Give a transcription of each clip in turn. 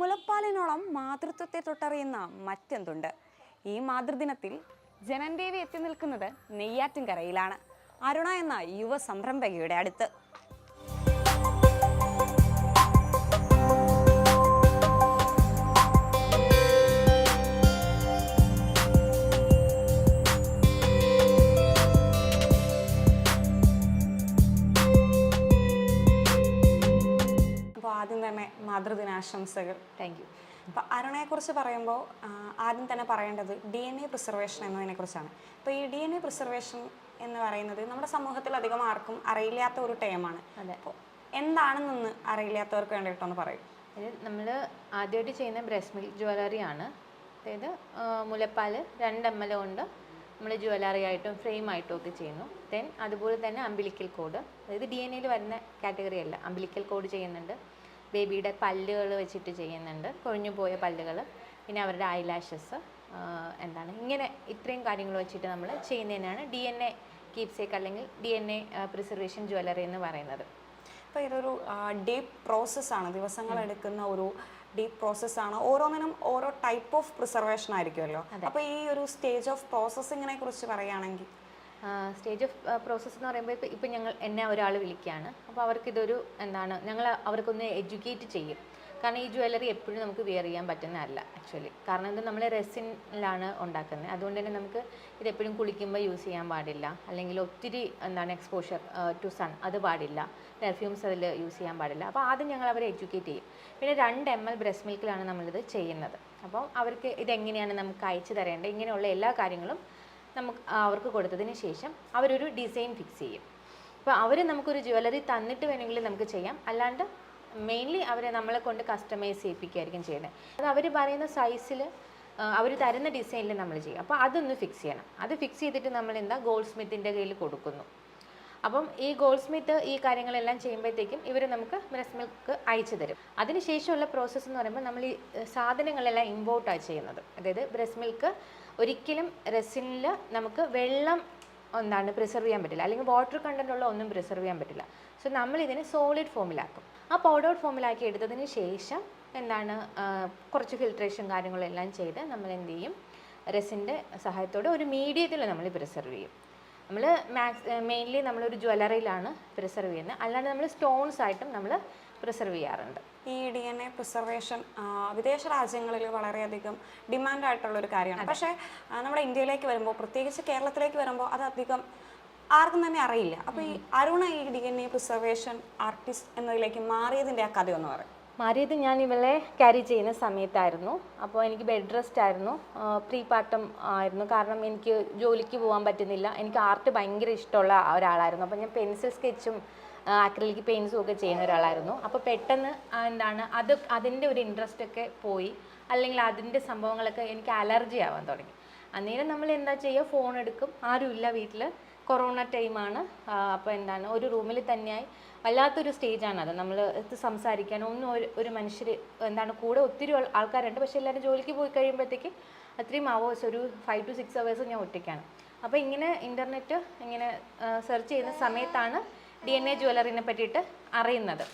മുലപ്പാലിനോളം മാതൃത്വത്തെ തൊട്ടറിയുന്ന മറ്റെന്തുണ്ട്? ഈ മാതൃദിനത്തിൽ ജനൻദേവി എത്തി നിൽക്കുന്നത് നെയ്യാറ്റിൻകരയിലാണ്. അരുണ എന്ന യുവ സംരംഭകയുടെ അടുത്ത്. ആദ്യം തന്നെ മാതൃദിനാശംസകൾ. താങ്ക് യു അപ്പോൾ അരുണയെക്കുറിച്ച് പറയുമ്പോൾ ആദ്യം തന്നെ പറയേണ്ടത് ഡി എൻ എ പ്രിസർവേഷൻ എന്നതിനെക്കുറിച്ചാണ്. അപ്പോൾ ഈ ഡി എൻ എ പ്രിസർവേഷൻ എന്ന് പറയുന്നത് നമ്മുടെ സമൂഹത്തിൽ അധികം ആർക്കും അറിയില്ലാത്ത ഒരു ടേമാണ് അതെ. അപ്പോൾ എന്താണെന്നൊന്ന് അറിയില്ലാത്തവർക്ക് വേണ്ടിയിട്ടൊന്ന് പറയും. നമ്മൾ ആദ്യമായിട്ട് ചെയ്യുന്ന ബ്രസ്റ്റ് മിൽക്ക് ജ്വല്ലറി ആണ്. അതായത് മുലപ്പാൽ രണ്ട് എം എൽ കൊണ്ട് നമ്മൾ ജ്വല്ലറി ആയിട്ടും ഫ്രെയിം ആയിട്ടും ഒക്കെ ചെയ്യുന്നു. ദെൻ അതുപോലെ തന്നെ അമ്പിലിക്കൽ കോഡ്. അതായത് ഡി എൻ എയിൽ വരുന്ന കാറ്റഗറി അല്ല അമ്പിലിക്കൽ കോഡ് ചെയ്യുന്നുണ്ട്. ബേബിയുടെ പല്ലുകൾ വെച്ചിട്ട് ചെയ്യുന്നുണ്ട്. കൊഴിഞ്ഞു പോയ പല്ലുകൾ പിന്നെ അവരുടെ ഐലാഷസ് എന്താണ് ഇങ്ങനെ ഇത്രയും കാര്യങ്ങൾ വെച്ചിട്ട് നമ്മൾ ചെയ്യുന്നതിനാണ് ഡി എൻ എ കീപ്സേക്ക് അല്ലെങ്കിൽ D N A preservation jewellery എന്ന് പറയുന്നത്. അപ്പോൾ ഇതൊരു ഡീപ്പ് പ്രോസസ്സാണ് ദിവസങ്ങളെടുക്കുന്ന ഒരു ഡീപ്പ് പ്രോസസ്സാണ് ഓരോന്നിനും ഓരോ ടൈപ്പ് ഓഫ് പ്രിസർവേഷൻ ആയിരിക്കുമല്ലോ. അപ്പോൾ ഈ ഒരു സ്റ്റേജ് ഓഫ് പ്രോസസ്സിങ്ങിനെ കുറിച്ച് പറയുകയാണെങ്കിൽ സ്റ്റേജ് ഓഫ് പ്രോസസ്സ് എന്ന് പറയുമ്പോൾ ഇപ്പോൾ ഇപ്പം ഞങ്ങൾ എന്നെ ഒരാൾ വിളിക്കുകയാണ് അപ്പോൾ അവർക്കിതൊരു എന്താണ് ഞങ്ങൾ അവർക്കൊന്ന് എഡ്യൂക്കേറ്റ് ചെയ്യും. കാരണം ഈ ജ്വല്ലറി എപ്പോഴും നമുക്ക് വിയർ ചെയ്യാൻ പറ്റുന്നതല്ല ആക്ച്വലി കാരണം ഇത് നമ്മൾ റെസിനിലാണ് ഉണ്ടാക്കുന്നത് അതുകൊണ്ട് തന്നെ നമുക്ക് ഇത് എപ്പോഴും കുളിക്കുമ്പോൾ യൂസ് ചെയ്യാൻ പാടില്ല. അല്ലെങ്കിൽ ഒത്തിരി എന്താണ് എക്സ്പോഷർ ടു സൺ അത് പാടില്ല. പെർഫ്യൂംസ് അതിൽ യൂസ് ചെയ്യാൻ പാടില്ല. അപ്പോൾ ആദ്യം ഞങ്ങൾ അവരെ എഡ്യൂക്കേറ്റ് ചെയ്യും. പിന്നെ രണ്ട് എം എൽ ബ്രസ്റ്റ് മിൽക്കിലാണ് നമ്മളിത് ചെയ്യുന്നത്. അപ്പോൾ അവർക്ക് ഇതെങ്ങനെയാണ് നമുക്ക് അയച്ചു തരേണ്ടത്? ഇങ്ങനെയുള്ള എല്ലാ കാര്യങ്ങളും നമുക്ക് അവർക്ക് കൊടുത്തതിന് ശേഷം അവരൊരു ഡിസൈൻ ഫിക്സ് ചെയ്യും. അപ്പോൾ അവർ നമുക്കൊരു ജ്വല്ലറി തന്നിട്ട് വേണമെങ്കിൽ നമുക്ക് ചെയ്യാം. അല്ലാണ്ട് മെയിൻലി അവരെ നമ്മളെ കൊണ്ട് കസ്റ്റമൈസ് ചെയ്യിപ്പിക്കുകയായിരിക്കും ചെയ്യുന്നത്. അത് അവർ പറയുന്ന സൈസിൽ അവർ തരുന്ന ഡിസൈനിൽ നമ്മൾ ചെയ്യും. അപ്പോൾ അതൊന്ന് ഫിക്സ് ചെയ്യണം. അത് ഫിക്സ് ചെയ്തിട്ട് നമ്മൾ എന്താ ഗോൾഡ് സ്മിത്തിന്റെ കയ്യിൽ കൊടുക്കുന്നു. അപ്പം ഈ ഗോൾഡ് സ്മിത്ത് ഈ കാര്യങ്ങളെല്ലാം ചെയ്യുമ്പോഴത്തേക്കും ഇവർ നമുക്ക് ബ്രസ് മിൽക്ക് അയച്ചു തരും. അതിനുശേഷമുള്ള പ്രോസസ്സ് എന്ന് പറയുമ്പോൾ നമ്മൾ ഈ സാധനങ്ങളെല്ലാം ഇമ്പോർട്ടാണ് ചെയ്യുന്നത്. അതായത് ബ്രസ് മിൽക്ക് ഒരിക്കലും റെസിനിൽ നമുക്ക് വെള്ളം ഒന്നാണ് പ്രിസർവ് ചെയ്യാൻ പറ്റില്ല. അല്ലെങ്കിൽ വാട്ടർ കണ്ടന്റ് ഉള്ള ഒന്നും പ്രിസർവ് ചെയ്യാൻ പറ്റില്ല. സോ നമ്മൾ ഇതിനെ സോളിഡ് ഫോമിലാക്കും ആ പൗഡർ ഫോമിലാക്കി എടുത്തതിന് ശേഷം എന്താണ് കുറച്ച് ഫിൽട്രേഷൻ കാര്യങ്ങളെല്ലാം ചെയ്ത് നമ്മൾ എന്ത് ചെയ്യും റെസിന്റെ സഹായത്തോടെ ഒരു മീഡിയത്തിൽ നമ്മൾ പ്രിസർവ് ചെയ്യും. നമ്മൾ മാക്സ് മെയിൻലി നമ്മളൊരു ജ്വല്ലറിയിലാണ് പ്രിസർവ് ചെയ്യുന്നത്. അല്ലാണ്ട് നമ്മൾ സ്റ്റോൺസ് ആയിട്ടും നമ്മൾ പ്രിസർവ് ചെയ്യാറുണ്ട്. ഈ ഡി എൻ എ പ്രിസർവേഷൻ വിദേശ രാജ്യങ്ങളിൽ വളരെയധികം ഡിമാൻഡ് ആയിട്ടുള്ള ഒരു കാര്യമാണ് പക്ഷേ നമ്മുടെ ഇന്ത്യയിലേക്ക് വരുമ്പോൾ പ്രത്യേകിച്ച് കേരളത്തിലേക്ക് വരുമ്പോൾ അത് അധികം ആർക്കും തന്നെ അറിയില്ല. അപ്പോൾ ഈ അരുണ ഈ D N A preservation artist എന്നതിലേക്ക് മാറിയതിന്റെ ആ കഥയൊന്ന് പറയും. മാറിയത് ഞാൻ ഇവളെ ക്യാരി ചെയ്യുന്ന സമയത്തായിരുന്നു. അപ്പോൾ എനിക്ക് ബെഡ് റെസ്റ്റ് ആയിരുന്നു. പ്രീ പാർട്ടം ആയിരുന്നു. കാരണം എനിക്ക് ജോലിക്ക് പോകാൻ പറ്റുന്നില്ല. എനിക്ക് ആർട്ട് ഭയങ്കര ഇഷ്ടമുള്ള ഒരാളായിരുന്നു. അപ്പോൾ ഞാൻ പെൻസിൽ സ്കെച്ചും അക്രലിക് പെയിൻസും ഒക്കെ ചെയ്യുന്ന ഒരാളായിരുന്നു. അപ്പോൾ പെട്ടെന്ന് എന്താണ് അത് അതിന്റെ ഒരു ഇൻട്രസ്റ്റ് ഒക്കെ പോയി. അല്ലെങ്കിൽ അതിന്റെ സംഭവങ്ങളൊക്കെ എനിക്ക് അലർജി ആവാൻ തുടങ്ങി. അന്നേരം നമ്മൾ എന്താ ചെയ്യുക ഫോൺ എടുക്കും. ആരുമില്ല വീട്ടിൽ കൊറോണ ടൈമാണ് അപ്പോൾ എന്താണ് ഒരു റൂമിൽ തന്നെയായി. വല്ലാത്തൊരു സ്റ്റേജാണ് അത്. നമ്മൾ സംസാരിക്കാൻ ഒന്നും ഒരു ഒരു മനുഷ്യർ എന്താണ് കൂടെ ഒത്തിരി ആൾ- ആൾക്കാരുണ്ട്. പക്ഷേ എല്ലാവരും ജോലിക്ക് പോയി കഴിയുമ്പോഴത്തേക്ക് അത്രയും അവേഴ്സ് ഒരു ഫൈവ് ടു സിക്സ് അവേഴ്സ് ഞാൻ ഒറ്റയ്ക്കാണ്. അപ്പോൾ ഇങ്ങനെ ഇന്റർനെറ്റ് ഇങ്ങനെ സെർച്ച് ചെയ്യുന്ന സമയത്താണ് ഡി എൻ എ ജ്വല്ലറിനെ പറ്റിയിട്ട് അറിയുന്നത്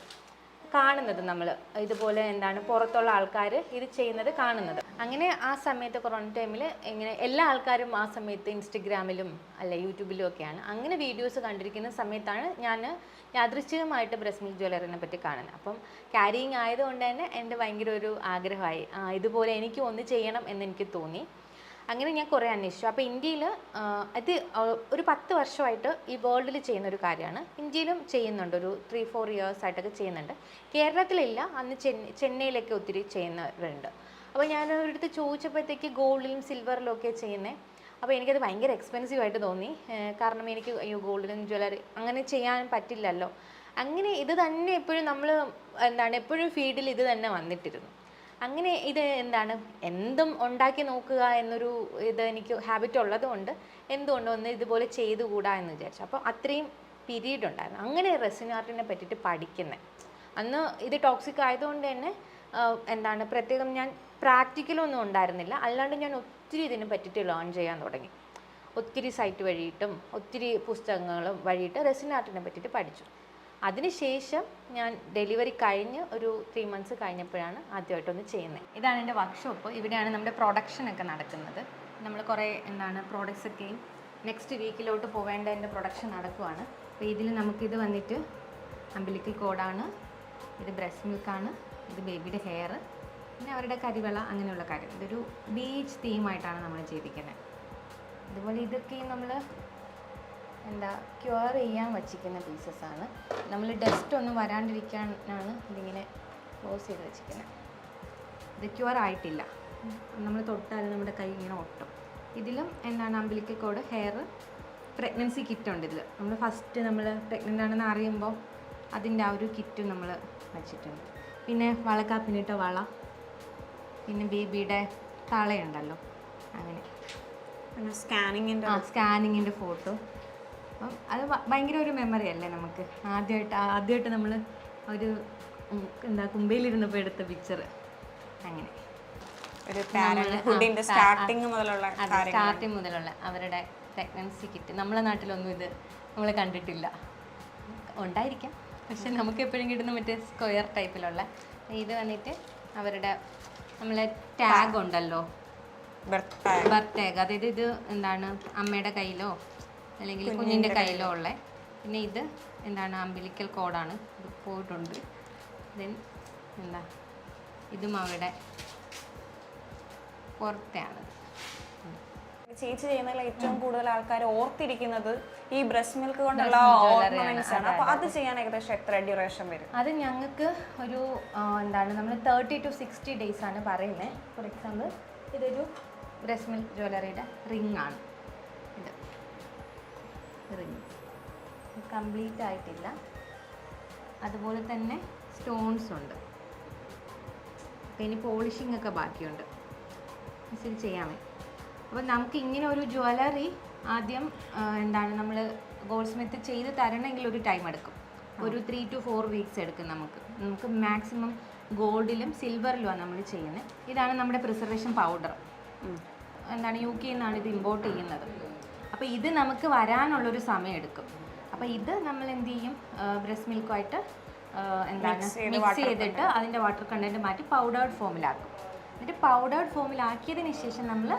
കാണുന്നത് നമ്മൾ ഇതുപോലെ എന്താണ് പുറത്തുള്ള ആൾക്കാർ ഇത് ചെയ്യുന്നത് കാണുന്നത്. അങ്ങനെ ആ സമയത്ത് കൊറോണ ടൈമിൽ ഇങ്ങനെ എല്ലാ ആൾക്കാരും ആ സമയത്ത് ഇൻസ്റ്റഗ്രാമിലും അല്ല യൂട്യൂബിലും ഒക്കെയാണ്. അങ്ങനെ വീഡിയോസ് കണ്ടിരിക്കുന്ന സമയത്താണ് ഞാൻ യാദൃശ്ചികമായിട്ട് ബ്രസ്മിൽ ജ്വല്ലറിനെ പറ്റി കാണുന്നത്. അപ്പം ക്യാരിയിങ് ആയതുകൊണ്ട് തന്നെ എന്റെ ഭയങ്കര ഒരു ആഗ്രഹമായി ഇതുപോലെ എനിക്കും ഒന്ന് ചെയ്യണം എന്ന് എനിക്ക് തോന്നി. അങ്ങനെ ഞാൻ കുറേ അന്വേഷിച്ചു. അപ്പോൾ ഇന്ത്യയിൽ അത് ഒരു പത്ത് വർഷമായിട്ട് ഈ വേൾഡിൽ ചെയ്യുന്ന ഒരു കാര്യമാണ്. ഇന്ത്യയിലും ചെയ്യുന്നുണ്ട്. ഒരു ത്രീ ഫോർ ഇയേഴ്സ് ആയിട്ടൊക്കെ ചെയ്യുന്നുണ്ട്. കേരളത്തിലില്ല. അന്ന് ചെന്നൈ ചെന്നൈയിലൊക്കെ ഒത്തിരി ചെയ്യുന്നവരുണ്ട്. അപ്പോൾ ഞാൻ ഒരിടത്ത് ചോദിച്ചപ്പോഴത്തേക്ക് ഗോൾഡിലും സിൽവറിലും ഒക്കെ ചെയ്യുന്നത് അപ്പോൾ എനിക്കത് ഭയങ്കര എക്സ്പെൻസീവ് ആയിട്ട് തോന്നി. കാരണം എനിക്ക് അയ്യോ ഗോൾഡിലും ജ്വല്ലറി അങ്ങനെ ചെയ്യാൻ പറ്റില്ലല്ലോ. അങ്ങനെ ഇത് തന്നെ എപ്പോഴും നമ്മൾ എന്താണ് എപ്പോഴും ഫീൽഡിൽ ഇത് തന്നെ വന്നിട്ടിരുന്നു. അങ്ങനെ ഇത് എന്താണ്? എന്തും ഉണ്ടാക്കി നോക്കുക എന്നൊരു ഇത് എനിക്ക് ഹാബിറ്റ് ഉള്ളതുകൊണ്ട് എന്തുകൊണ്ട് ഒന്ന് ഇതുപോലെ ചെയ്തുകൂടാ എന്ന് വിചാരിച്ചു. അപ്പോൾ അത്രയും പീരീഡ് ഉണ്ടായിരുന്നു. അങ്ങനെ റെസിൻ ആർട്ടിനെ പറ്റിയിട്ട് പഠിക്കുന്നത് അന്ന് ഇത് ടോക്സിക് ആയതുകൊണ്ട് തന്നെ എന്താണ് പ്രത്യേകം ഞാൻ പ്രാക്ടിക്കലൊന്നും ഉണ്ടായിരുന്നില്ല. അല്ലാണ്ട് ഞാൻ ഒത്തിരി ഇതിനെ പറ്റിയിട്ട് ലേൺ ചെയ്യാൻ തുടങ്ങി. ഒത്തിരി സൈറ്റ് വഴിയിട്ടും ഒത്തിരി പുസ്തകങ്ങളും വഴിയിട്ട് റെസിൻ ആർട്ടിനെ പറ്റിയിട്ട് പഠിച്ചു. അതിനുശേഷം ഞാൻ ഡെലിവറി കഴിഞ്ഞ് ഒരു ത്രീ മന്ത്സ് കഴിഞ്ഞപ്പോഴാണ് ആദ്യമായിട്ടൊന്ന് ചെയ്യുന്നത്. ഇതാണ് എന്റെ വർക്ക്ഷോപ്പ് ഇവിടെയാണ് നമ്മുടെ പ്രൊഡക്ഷൻ ഒക്കെ നടക്കുന്നത്. നമ്മൾ കുറേ എന്താണ് പ്രോഡക്റ്റ്സ് ഒക്കെയും നെക്സ്റ്റ് വീക്കിലോട്ട് പോവേണ്ട എന്റെ പ്രൊഡക്ഷൻ നടക്കുവാണ്. അപ്പോൾ ഇതിൽ നമുക്കിത് വന്നിട്ട് അമ്പലിക്കൽ കോഡാണ് ഇത് ബ്രസ്റ്റ് മിൽക്കാണ് ഇത് ബേബിയുടെ ഹെയർ പിന്നെ അവരുടെ കരിവള അങ്ങനെയുള്ള കാര്യം. ഇതൊരു ബീച്ച് തീമായിട്ടാണ് നമ്മൾ ചെയ്തിരിക്കുന്നത്. അതുപോലെ ഇതൊക്കെയും നമ്മൾ എന്താ ക്യൂർ ചെയ്യാൻ വച്ചിരിക്കുന്ന പീസസ് ആണ്. നമ്മൾ ഡസ്റ്റ് ഒന്നും വരാണ്ടിരിക്കാനാണ് ഇതിങ്ങനെ ക്ലോസ് ചെയ്ത് വെച്ചിരിക്കുന്നത്. ഇത് ക്യൂർ ആയിട്ടില്ല. നമ്മൾ തൊട്ടാൽ നമ്മുടെ കൈ ഇങ്ങനെ ഒട്ടും. ഇതിലും എന്താണ് umbilical cord hair pregnancy kit ഉണ്ട് ഇതിൽ നമ്മൾ ഫസ്റ്റ് നമ്മൾ പ്രഗ്നന്റ് ആണെന്ന് അറിയുമ്പോൾ അതിന്റെ ആ ഒരു കിറ്റ് നമ്മൾ വെച്ചിട്ടുണ്ട്. പിന്നെ വളക്കാപ്പിനിട്ട വള പിന്നെ ബേബിയുടെ തളയുണ്ടല്ലോ അങ്ങനെ. സ്കാനിങ്ങിന്റെ ആ സ്കാനിങ്ങിന്റെ ഫോട്ടോ അപ്പം അത് ഭയങ്കര ഒരു മെമ്മറി അല്ലേ നമുക്ക്? ആദ്യമായിട്ട് ആദ്യമായിട്ട് നമ്മൾ ഒരു എന്താ കുമ്പയിലിരുന്നപ്പോൾ എടുത്ത പിക്ചർ അങ്ങനെ. ഒരു പാരൻഹുഡിന്റെ സ്റ്റാർട്ടിങ് മുതലുള്ള അത് സ്റ്റാർട്ടിങ് മുതലുള്ള അവരുടെ പ്രഗ്നൻസി കിറ്റ് നമ്മളെ നാട്ടിലൊന്നും ഇത് നമ്മൾ കണ്ടിട്ടില്ല. ഉണ്ടായിരിക്കാം. പക്ഷെ നമുക്ക് എപ്പോഴും കിട്ടുന്ന മറ്റേ സ്ക്വയർ ടൈപ്പിലുള്ള ഇത് വന്നിട്ട് അവരുടെ നമ്മളെ ടാഗ് ഉണ്ടല്ലോ. ബർത്ത് ടാഗ് അതായത് ഇത് എന്താണ്? അമ്മയുടെ കയ്യിലോ അല്ലെങ്കിൽ കുഞ്ഞിന്റെ കയ്യിലോ ഉള്ള പിന്നെ ഇത് എന്താണ്? അമ്പിലിക്കൽ കോഡാണ് ഇത് പോയിട്ടുണ്ട്. ദെൻ എന്താ? ഇതും അവിടെ പുറത്തെയാണ്. ചേച്ചി ചെയ്യുന്നതിൽ ഏറ്റവും കൂടുതൽ ആൾക്കാർ ഓർത്തിരിക്കുന്നത് ഈ ബ്രസ്റ്റ് മിൽക്ക് കൊണ്ടുള്ള ഓർണമെന്റ്സ് ആണ്. അപ്പൊ അത് ചെയ്യാൻ ഏകദേശം എത്ര ഡ്യൂറേഷൻ വരും? അത് ഞങ്ങൾക്ക് ഒരു എന്താണ് നമ്മൾ തേർട്ടി ടു സിക്സ്റ്റി ഡേയ്സ് ആണ് പറയുന്നത്. ഫോർ എക്സാമ്പിൾ ഇതൊരു ബ്രസ്റ്റ് മിൽക്ക് ജ്വല്ലറിയുടെ റിംഗ് ആണ്. റിംഗ് കംപ്ലീറ്റ് ആയിട്ടില്ല. അതുപോലെ തന്നെ സ്റ്റോൺസ് ഉണ്ട്. അപ്പോൾ ഇനി പോളിഷിംഗ് ഒക്കെ ബാക്കിയുണ്ട്. മിസ്സിൽ ചെയ്യാമേ. അപ്പോൾ നമുക്ക് ഇങ്ങനെ ഒരു ജ്വല്ലറി ആദ്യം എന്താണ് നമ്മൾ ഗോൾഡ് സ്മിത്ത് ചെയ്ത് തരണമെങ്കിൽ ഒരു ടൈം എടുക്കും. ഒരു ത്രീ ടു ഫോർ വീക്സ് എടുക്കും നമുക്ക്. നമുക്ക് മാക്സിമം ഗോൾഡിലും സിൽവറിലുമാണ് നമ്മൾ ചെയ്യുന്നത്. ഇതാണ് നമ്മുടെ പ്രിസർവേഷൻ പൗഡർ എന്താണ് യു കെയിൽ നിന്നാണ് ഇത് ഇമ്പോർട്ട് ചെയ്യുന്നത്. അപ്പോൾ ഇത് നമുക്ക് വരാനുള്ളൊരു സമയം എടുക്കും അപ്പോൾ ഇത് നമ്മൾ എന്ത് ചെയ്യും? ബ്രസ്റ്റ് മിൽക്കുമായിട്ട് എന്താണ്? മിക്സ് ചെയ്തിട്ട് അതിന്റെ വാട്ടർ കണ്ടന്റ് മാറ്റി പൗഡേർഡ് ഫോമിലാക്കും എന്നിട്ട് പൗഡേർഡ് ഫോമിലാക്കിയതിന് ശേഷം നമ്മൾ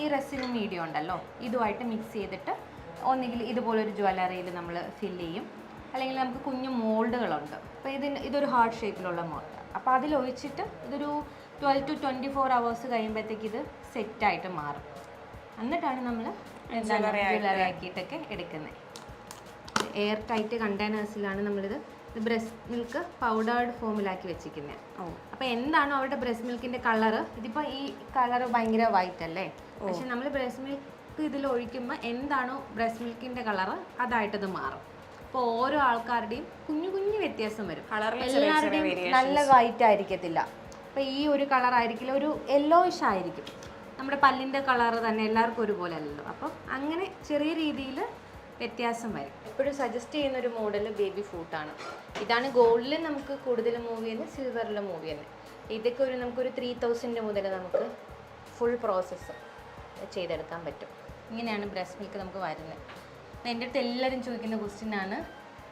ഈ റെസിനും മീഡിയം ഉണ്ടല്ലോ ഇതുമായിട്ട് മിക്സ് ചെയ്തിട്ട് ഒന്നുകിൽ ഇതുപോലൊരു ജ്വല്ലറിയിൽ നമ്മൾ ഫില്ല് ചെയ്യും. അല്ലെങ്കിൽ നമുക്ക് കുഞ്ഞു മോൾഡുകളുണ്ട്. അപ്പോൾ ഇതിന് ഇതൊരു ഹാർട്ട് ഷേപ്പിലുള്ള മോൾഡ്. അപ്പോൾ അതിലൊഴിച്ചിട്ട് ഇതൊരു twelve to twenty four hours കഴിയുമ്പോഴത്തേക്ക് ഇത് സെറ്റായിട്ട് മാറും. എന്നിട്ടാണ് നമ്മൾ ആക്കിയിട്ടൊക്കെ എടുക്കുന്നത് എയർ ടൈറ്റ് കണ്ടെയ്നേഴ്സിലാണ് നമ്മളിത് ബ്രസ്റ്റ് മിൽക്ക് പൗഡേർഡ് ഫോമിലാക്കി വെച്ചിരിക്കുന്നത് ഓ. അപ്പോൾ എന്താണോ അവരുടെ ബ്രസ്റ്റ് മിൽക്കിന്റെ കളർ ഇതിപ്പോൾ ഈ കളർ ഭയങ്കര വൈറ്റ് അല്ലേ? പക്ഷെ നമ്മൾ ബ്രസ്റ്റ് മിൽക്ക് ഇതിൽ ഒഴിക്കുമ്പോൾ എന്താണോ ബ്രസ്റ്റ് മിൽക്കിന്റെ കളർ അതായിട്ടത് മാറും. അപ്പോൾ ഓരോ ആൾക്കാരുടെയും കുഞ്ഞു കുഞ്ഞു വ്യത്യാസം വരും. എല്ലാവരുടെയും നല്ല വൈറ്റ് ആയിരിക്കത്തില്ല. അപ്പോൾ ഈ ഒരു കളർ ആയിരിക്കില്ല ഒരു യെല്ലോയിഷ് ആയിരിക്കും. നമ്മുടെ പല്ലിന്റെ കളറ് തന്നെ എല്ലാവർക്കും ഒരുപോലെ അല്ലല്ലോ അപ്പം അങ്ങനെ ചെറിയ രീതിയിൽ വ്യത്യാസം വരും. എപ്പോഴും സജസ്റ്റ് ചെയ്യുന്ന ഒരു മോഡൽ ബേബി ഫൂട്ടാണ് ഇതാണ് ഗോൾഡിൽ നമുക്ക് കൂടുതൽ മൂവ് ചെയ്യുന്നത് സിൽവറിൽ മൂവ് ചെയ്യുന്നത്. ഇതൊക്കെ ഒരു നമുക്കൊരു ത്രീ തൗസൻഡ് മുതൽ നമുക്ക് ഫുൾ പ്രോസസ്സ് ചെയ്തെടുക്കാൻ പറ്റും. ഇങ്ങനെയാണ് ബ്രസ്റ്റ് മിൽക്ക് നമുക്ക് വരുന്നത്. അപ്പം എന്റെ അടുത്ത് എല്ലാവരും ചോദിക്കുന്ന ക്വസ്റ്റ്യൻ ആണ്